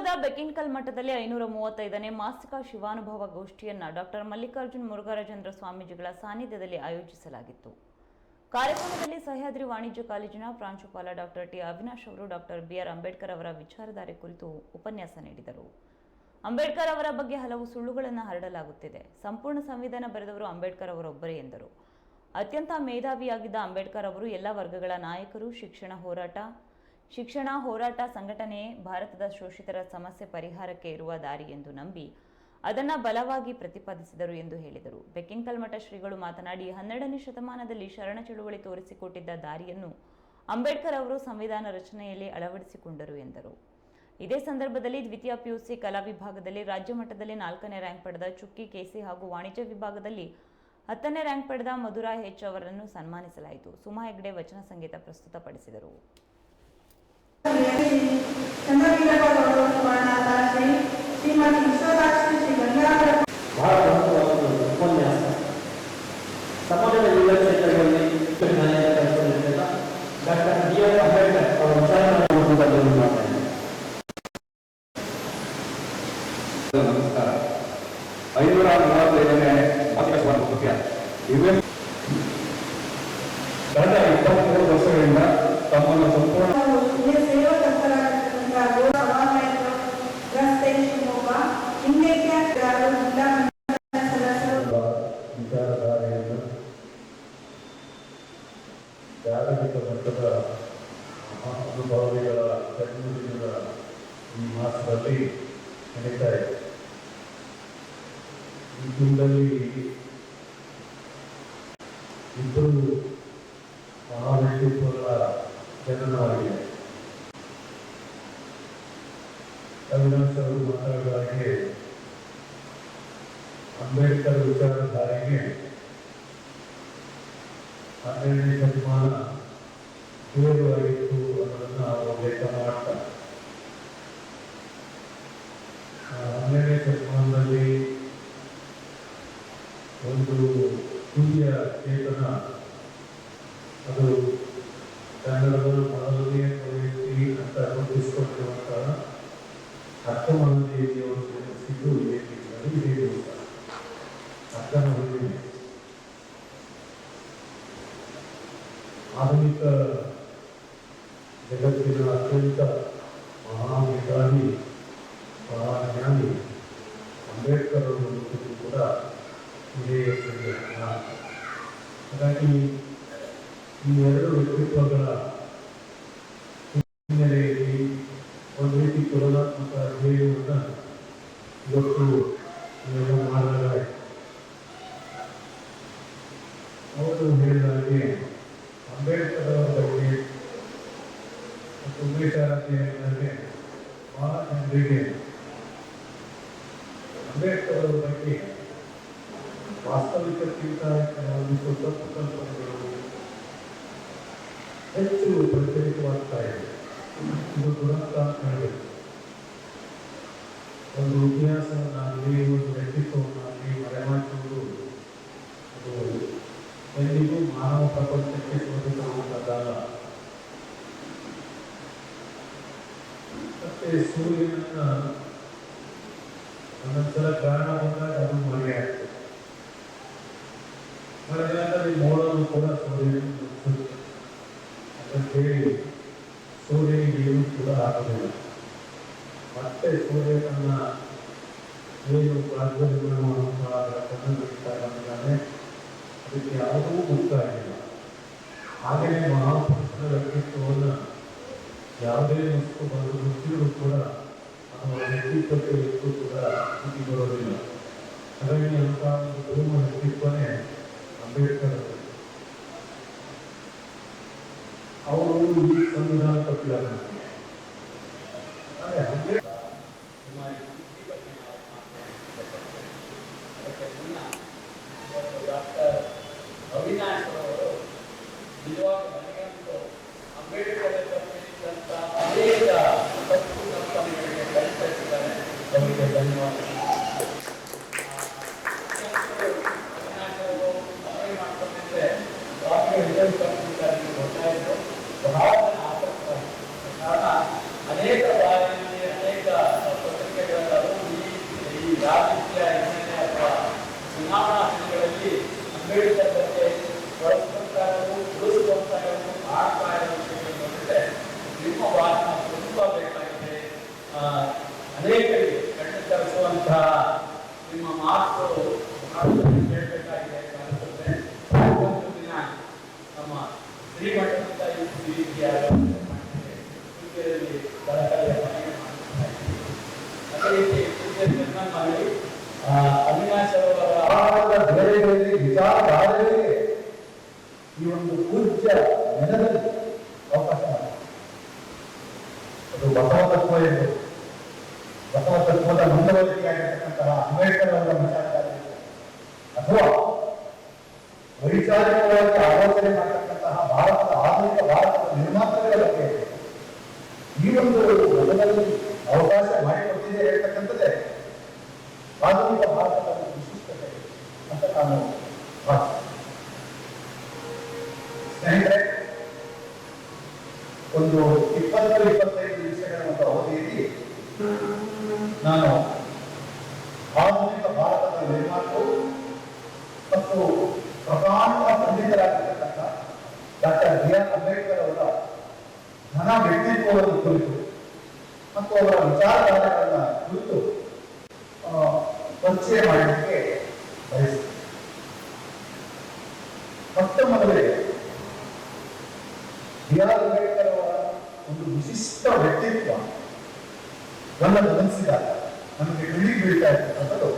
ಶಿವಮೊಗ್ಗದ ಬೆಕ್ಕಿನಕಲ್ ಮಠದಲ್ಲಿ ಐನೂರ ಮೂವತ್ತೈದನೇ ಮಾಸಿಕ ಶಿವಾನುಭವ ಗೋಷ್ಠಿಯನ್ನ ಡಾಕ್ಟರ್ ಮಲ್ಲಿಕಾರ್ಜುನ್ ಮುರುಘರಾಜೇಂದ್ರ ಸ್ವಾಮೀಜಿಗಳ ಸಾನ್ನಿಧ್ಯದಲ್ಲಿ ಆಯೋಜಿಸಲಾಗಿತ್ತು. ಕಾರ್ಯಕ್ರಮದಲ್ಲಿ ಸಹ್ಯಾದ್ರಿ ವಾಣಿಜ್ಯ ಕಾಲೇಜಿನ ಪ್ರಾಂಶುಪಾಲ ಡಾಕ್ಟರ್ ಟಿ ಅವಿನಾಶ್ ಅವರು, ಡಾಕ್ಟರ್ ಬಿಆರ್ ಅಂಬೇಡ್ಕರ್ ಅವರ ವಿಚಾರಧಾರೆ ಕುರಿತು ಉಪನ್ಯಾಸ ನೀಡಿದರು. ಅಂಬೇಡ್ಕರ್ ಅವರ ಬಗ್ಗೆ ಹಲವು ಸುಳ್ಳುಗಳನ್ನು ಹರಡಲಾಗುತ್ತಿದೆ. ಸಂಪೂರ್ಣ ಸಂವಿಧಾನ ಬರೆದವರು ಅಂಬೇಡ್ಕರ್ ಅವರೊಬ್ಬರೇ ಎಂದರು. ಅತ್ಯಂತ ಮೇಧಾವಿಯಾಗಿದ್ದ ಅಂಬೇಡ್ಕರ್ ಅವರು ಎಲ್ಲ ವರ್ಗಗಳ ನಾಯಕರು, ಶಿಕ್ಷಣ ಹೋರಾಟ ಶಿಕ್ಷಣ ಹೋರಾಟ ಸಂಘಟನೆ ಭಾರತದ ಶೋಷಿತರ ಸಮಸ್ಯೆ ಪರಿಹಾರಕ್ಕೆ ಇರುವ ದಾರಿ ಎಂದು ನಂಬಿ ಅದನ್ನು ಬಲವಾಗಿ ಪ್ರತಿಪಾದಿಸಿದರು ಎಂದು ಹೇಳಿದರು. ಬೆಕ್ಕಿಂಕಲ್ ಮಠ ಶ್ರೀಗಳು ಮಾತನಾಡಿ, ಹನ್ನೆರಡನೇ ಶತಮಾನದಲ್ಲಿ ಶರಣ ಚಳುವಳಿ ತೋರಿಸಿಕೊಟ್ಟಿದ್ದ ದಾರಿಯನ್ನು ಅಂಬೇಡ್ಕರ್ ಅವರು ಸಂವಿಧಾನ ರಚನೆಯಲ್ಲಿ ಅಳವಡಿಸಿಕೊಂಡರು ಎಂದರು. ಇದೇ ಸಂದರ್ಭದಲ್ಲಿ ದ್ವಿತೀಯ ಪಿಯುಸಿ ಕಲಾ ವಿಭಾಗದಲ್ಲಿ ರಾಜ್ಯ ಮಟ್ಟದಲ್ಲಿ ನಾಲ್ಕನೇ ರ್ಯಾಂಕ್ ಪಡೆದ ಚುಕ್ಕಿ ಕೆಸಿ ಹಾಗೂ ವಾಣಿಜ್ಯ ವಿಭಾಗದಲ್ಲಿ ಹತ್ತನೇ ರ್ಯಾಂಕ್ ಪಡೆದ ಮಧುರಾ ಹೆಚ್ ಅವರನ್ನು ಸನ್ಮಾನಿಸಲಾಯಿತು. ಸುಮಾ ಹೆಗ್ಡೆ ವಚನ ಸಂಗೀತ ಪ್ರಸ್ತುತಪಡಿಸಿದರು. ಐನೂರ ಮೂವತ್ತೈದನೇ ಮಾಸಿಕ ಸ್ವಾತಂತ್ರ್ಯ ಇವೇ ಮಹಾನುಭಾವಿಗಳ ಜನ್ಮದಿನದ ಈ ಮಾಸದಲ್ಲಿ ನಡೀತಾ ಇದೆ. ಈ ಕುಂಡಲ್ಲಿ ಇಬ್ಬರು ಮಹಾವ್ಯಕ್ತಿತ್ವಗಳ ಜನನವಾಗಿದೆ. ಅವಿನಾಶ್ ಅವರು ಮಾತಾಡಿದ ಹಾಗೆ ಅಂಬೇಡ್ಕರ್ ವಿಚಾರಧಾರೆಗೆ ಹನ್ನೆರಡನೇ ಶತಮಾನ ತೀವ್ರವಾಗಿತ್ತು ಅನ್ನೋದನ್ನ ಅವರು ಲೇಖ ಮಾಡ್ತಾರೆ ಆ ಹನ್ನೆರಡನೇ ಶತಮಾನದಲ್ಲಿ ಒಂದು ಹಿರಿಯ ಚೇತನ ಅದು ಕನ್ನಡದ ಮೊದಲನೇ ವ್ಯಕ್ತಿ ಅಂತ ಗುರುತಿಸಿಕೊಂಡಿರುವಂತಹ ಅರ್ಥಮಾನದೇವಿಯವರು ಜನಿಸಿದ್ದು ಇದೇ ತಿಂಗಳಲ್ಲಿ ಇದೇ ಮಹಾಜ್ಞಾನಿ ಅಂಬೇಡ್ಕರ್ ಅವರು ಹುಟ್ಟಿದ್ದು ಕೂಡ ಇದೇ ದಿನ. ಹಾಗಾಗಿ ಈ ಎರಡು ವ್ಯಕ್ತಿತ್ವಗಳ ಹಿನ್ನೆಲೆಯಲ್ಲಿ ಒಂದು ರೀತಿ ತುಲನಾತ್ಮಕ ಧ್ಯೇಯವನ್ನು ಇವತ್ತು ಇವೆಲ್ಲ ಮಾಡಲಾಗಿದೆ ಅವರು ಹೇಳಿದ ಹಾಗೆ ಅಂಬೇಡ್ಕರ್ ಅವರ ಬಗ್ಗೆ ಮತ್ತು ಉಮೇಶ್ ಆರಾಧ್ಯ ಬಹಳ ಜನರಿಗೆ ಅಂಬೇಡ್ಕರ್ ಅವರ ಬಗ್ಗೆ ವಾಸ್ತವಿಕಕ್ಕಿಂತ ಕೆಲವೊಂದಿಷ್ಟು ತಪ್ಪು ಕಲ್ಪನೆಗಳು ಹೆಚ್ಚು ಪ್ರಚಲಿತವಾಗ್ತಾ ಇದೆ ಇದು ದುರಂತ ಅಂತ ಹೇಳಬೇಕು ಒಂದು ಇತಿಹಾಸವನ್ನಾಗಲಿ ಒಂದು ವ್ಯಕ್ತಿತ್ವವನ್ನಾಗಲಿ ಮರೆಮಾಚುವುದು ಅದು ಎಂದಿಗೂ ಮಾನವ ಪ್ರಪಂಚಕ್ಕೆ ಶೋಧಿಸುವಂಥದ್ದಲ್ಲ ಮತ್ತೆ ಸೂರ್ಯನ ಒಂದೊಂದ್ಸಲ ಕಾರಣ ಬಂದಾಗ ಅದು ಮಳೆ ಆಗ್ತದೆ. ಮಳೆಗಾಲದಲ್ಲಿ ಕೂಡ ಸೂರ್ಯ ಕೇಳಿ ಸೂರ್ಯನಿಗೆ ಏನು ಕೂಡ ಆಗೋದಿಲ್ಲ ಮತ್ತೆ ಸೂರ್ಯ ತನ್ನ ಏನು ಬೆಳಕನ್ನು ಬಿಡ್ತಾ ಅದಕ್ಕೆ ಯಾವುದೂ ಮುಕ್ತ ಆಗಿಲ್ಲ ಹಾಗೆಯೇ ಮಹಾಪುರುಷರ ವ್ಯಕ್ತಿತ್ವವನ್ನು ಯಾವುದೇ ವಸ್ತು ಮುಖ್ಯರು ಕೂಡ ಕೂಡ ಸ್ಥಿತಿ ಅಂತ ಒಂದು ಅಂಬೇಡ್ಕರ್ ಅವರು. ಈ ಸಂವಿಧಾನ ಕೊಟ್ಟಿದ್ದಾರೆ ಆದರೆ ಅಂಬೇಡ್ಕರ್ ಅದಕ್ಕೆ ಮುನ್ನ ಇವತ್ತು ಡಾಕ್ಟರ್ ಅವಿನಾಶ್ ಅವರು ನಿಜವಾಗ ನನಗಂತೂ ಅಂಬೇಡ್ಕರ್ ತಪ್ಪಿಸಿದಂಥ ಅನೇಕ ತಪ್ಪು ಕಲ್ಪನೆಗಳಿಗೆ ಪರಿಚಯಿಸಿದ್ದಾರೆ ಅವರಿಗೆ ಧನ್ಯವಾದ ಅವಿನಾಶ್ ಅವರು ಮನವಿ ಮಾಡ್ಕೊಂಡಿದ್ರೆ ರಿಸಲ್ಟ್ ತಪ್ಪಿದ್ದಾರೆ ಗೊತ್ತಾಯಿತು ಬಹಳ. ಕಾರಣ ಅನೇಕ ಬಾರಿ ಅನೇಕ ಯಾವ ರೀತಿಯ ಹಿನ್ನೆಲೆ ಅಥವಾ ಚುನಾವಣಾ ದಿನಗಳಲ್ಲಿ ಅಂಬೇಡ್ಕರ್ ಬಗ್ಗೆ ಉಳಿಸ್ಕೊಳ್ತಾ ಇರೋದು ಮಾಡ್ತಾ ಇರೋ ವಿಷಯಗಳು ನೋಡಿದ್ರೆ ನಿಮ್ಮ ವಾಹನ ತುಂಬ ಬೇಕಾಗಿದೆ ಅನೇಕರಿಗೆ ಕಣ್ಣು ತರಿಸುವಂತಹ ನಿಮ್ಮ ಮಾತು ಸಮಾಜದಲ್ಲಿ ಕೇಳಬೇಕಾಗಿದೆ ಅಂತ ಅನ್ಸುತ್ತೆ ಒಂದು ದಿನ ನಮ್ಮ ಶ್ರೀಮಠದ ಈ ರೀತಿಯಾದ ಇದರಲ್ಲಿ ಸಲಹೆಯ ಮನೆಗೆ ಮಾಡ್ತಾ ಇದ್ದೀವಿ. ಅದೇ ರೀತಿ ಪೂಜ್ಯ ಮಾಡಿ ಅವಿನಾಶ್ ಅವರ ಆಹಾರದ ಬೇರೆಗಳಲ್ಲಿ ವಿಚಾರಧಾರೆಗಳಿಗೆ ಈ ಒಂದು ಪೂಜ್ಯ ನೆಲದಲ್ಲಿ ಅವಕಾಶ ಮಾಡಿದೆ. ಅದು ಬಸವ ತತ್ವ ಎಂದು ಬಸವ ತತ್ವದ ಮುಂದುವರಿಕೆಯಾಗಿರ್ತಕ್ಕಂತಹ ಅಂಬೇಡ್ಕರ್ ಅವರ ವಿಚಾರಧಾರೆ ಅಥವಾ ವೈಚಾರಿಕವಾಗಿ ಆಲೋಚನೆ ಮಾಡತಕ್ಕಂತಹ ಭಾರತದ ಆಧುನಿಕ ಭಾರತದ ನಿರ್ಮಾತೃಗಳ ಈ ಒಂದು ಮೊದಲಲ್ಲಿ ಅವಕಾಶ ಮಾಡಿಕೊಟ್ಟಿದೆ ಹೇಳ್ತಕ್ಕಂಥದ್ದೇ ಆಧುನಿಕ ಭಾರತದ ವಿಶಿಷ್ಟತೆ ಅಂತ ನಾನು. ಸ್ನೇಹಿತರೆ ಒಂದು ಇಪ್ಪತ್ತು ಇಪ್ಪತ್ತೈದು ನಿಮಿಷಗಳ ಒಂದು ಅವಧಿಯಲ್ಲಿ ನಾನು ಬಿ ಆರ್ ಅಂಬೇಡ್ಕರ್ ಘನ ವ್ಯಕ್ತಿತ್ವವನ್ನು ಕುರಿತು ಮತ್ತು ಅವರ ವಿಚಾರಧಾರೆಗಳನ್ನ ಕುರಿತು ಪರಿಚಯ ಮಾಡಲಿಕ್ಕೆ ಬಯಸ್ತೀನಿ. ಮೊಟ್ಟ ಮೊದಲಿಗೆ ಬಿ ಆರ್ ಅಂಬೇಡ್ಕರ್ ಅವರ ಒಂದು ವಿಶಿಷ್ಟ ವ್ಯಕ್ತಿತ್ವ ಗಮನಿಸಿದಾಗ ನಮಗೆ ಇಳಿ ಬೀಳ್ತಾ ಇರ್ತಕ್ಕಂಥದ್ದು